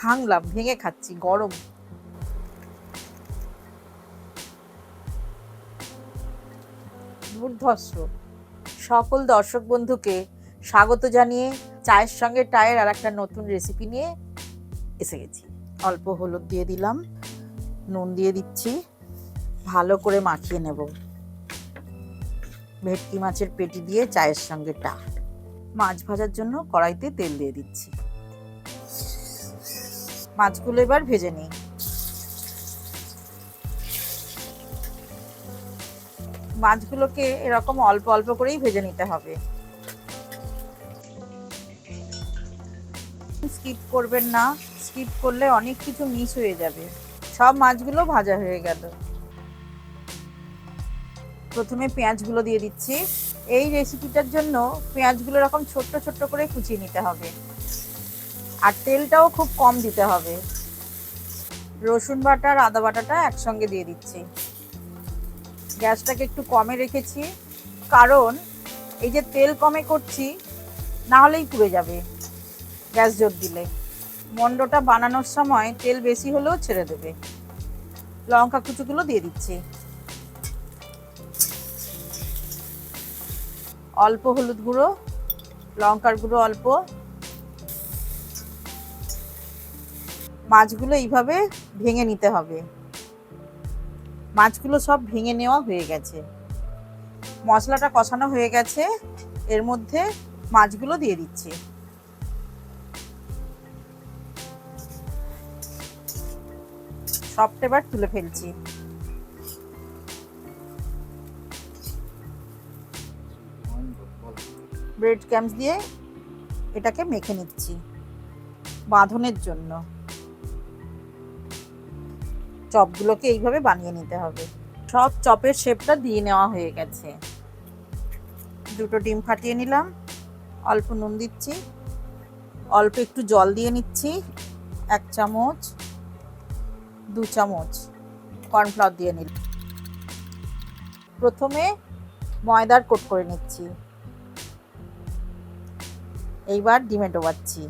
ভাঙলাম, ভেঙে খাচ্ছি, গরম। সকল দর্শক বন্ধুকে স্বাগত জানিয়ে চায়ের সঙ্গে টায়ের আর একটা নতুন রেসিপি নিয়ে এসে গেছি। অল্প হলুদ দিয়ে দিলাম, নুন দিয়ে দিচ্ছি, ভালো করে মাখিয়ে নেব। ভেটকি মাছের পেটি দিয়ে চায়ের সঙ্গে টা। মাছ ভাজার জন্য কড়াইতে তেল দিয়ে দিচ্ছি। মাছগুলো এবার ভেজে নিই। মাছগুলোকে এরকম অল্প অল্প করেই ভেজে নিতে হবে। স্কিপ করবেন না, স্কিপ করলে অনেক কিছু মিস হয়ে যাবে। সব মাছগুলো ভাজা হয়ে গেল। প্রথমে পেঁয়াজগুলো দিয়ে দিচ্ছি। এই রেসিপিটার জন্য পেঁয়াজগুলো এরকম ছোট্ট ছোট্ট করে কুচিয়ে নিতে হবে। আর তেলটাও খুব কম দিতে হবে। রসুন বাটা আর আদা বাটাটা একসঙ্গে দিয়ে দিচ্ছি। গ্যাসটাকে একটু কমে রেখেছি। কারণ এই যে তেল কমে করছি না হলেই পুড়ে যাবে গ্যাস জোর দিলে। মন্ডটা বানানোর সময় তেল বেশি হলেও ছেড়ে দেবে। লঙ্কা কুচুগুলো দিয়ে দিচ্ছি। অল্প হলুদ গুঁড়ো, লঙ্কার গুঁড়ো অল্প মাছগুলো এইভাবে ভেঙে নিতে হবে। মাছগুলো সব ভেঙে নেওয়া হয়ে গেছে। মশলাটা কষানো হয়ে গেছে। এর মধ্যে মাছগুলো দিয়ে দিচ্ছি। সবটা এবার তুলে ফেলছি। ব্রেড ক্যাম্পস দিয়ে এটাকে মেখে নিচ্ছি। বাঁধনের জন্য। চপগুলোকে এইভাবে বানিয়ে নিতে হবে। সব চপের শেপটা দিয়ে নেওয়া হয়ে গেছে। দুটো ডিম ফাটিয়ে নিলাম। অল্প নুন দিচ্ছি। অল্প একটু জল দিয়ে নিচ্ছি। এক চামচ। দু চামচ কর্নফ্লাওয়ার দিয়ে নিল প্রথমে ময়দার কোট করে নিচ্ছি। এইবার ডিমে ডোবাচ্ছি।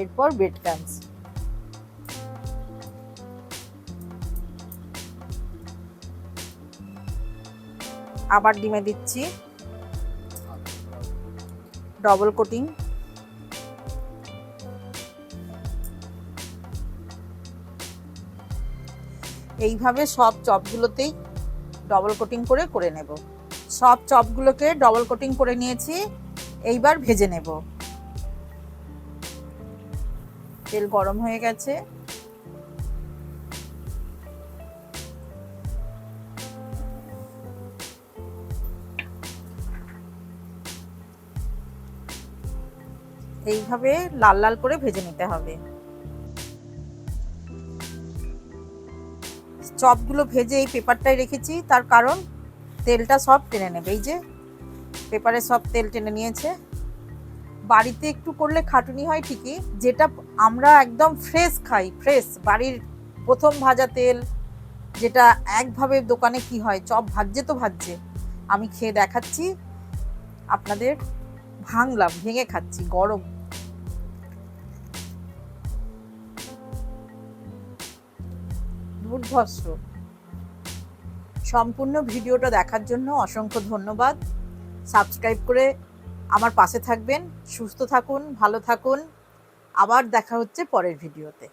এরপর ব্রেড ক্রামস আবার ডিমে দিচ্ছি। ডবল কোটিং এইভাবে সব চপগুলোতেই ডবল কোটিং করে করে নেব। সব চপগুলোকে ডবল কোটিং করে নিয়েছি, এইবার ভেজে নেব। তেল গরম হয়ে গেছে। এইভাবে লাল লাল করে ভেজে নিতে হবে। চপগুলো ভেজে এই পেপারটায় রেখেছি, তার কারণ তেলটা সব টেনে নেবে। এই যে, পেপারে সব তেল টেনে নিয়েছে। বাড়িতে একটু করলে খাটুনি হয় ঠিকই, যেটা আমরা একদম ফ্রেশ খাই ফ্রেশ বাড়ির প্রথম ভাজা তেল, যেটা একভাবে দোকানে কি হয়, চপ ভাজছে তো ভাজছে। আমি খেয়ে দেখাচ্ছি আপনাদের, ভাঙলাম, ভেঙে খাচ্ছি, গরম। দুর্ধর্ষ। সম্পূর্ণ ভিডিওটা দেখার জন্য অসংখ্য ধন্যবাদ। সাবস্ক্রাইব করে আমার পাশে থাকবেন সুস্থ থাকুন ভালো থাকুন। আবার দেখা হচ্ছে পরের ভিডিওতে।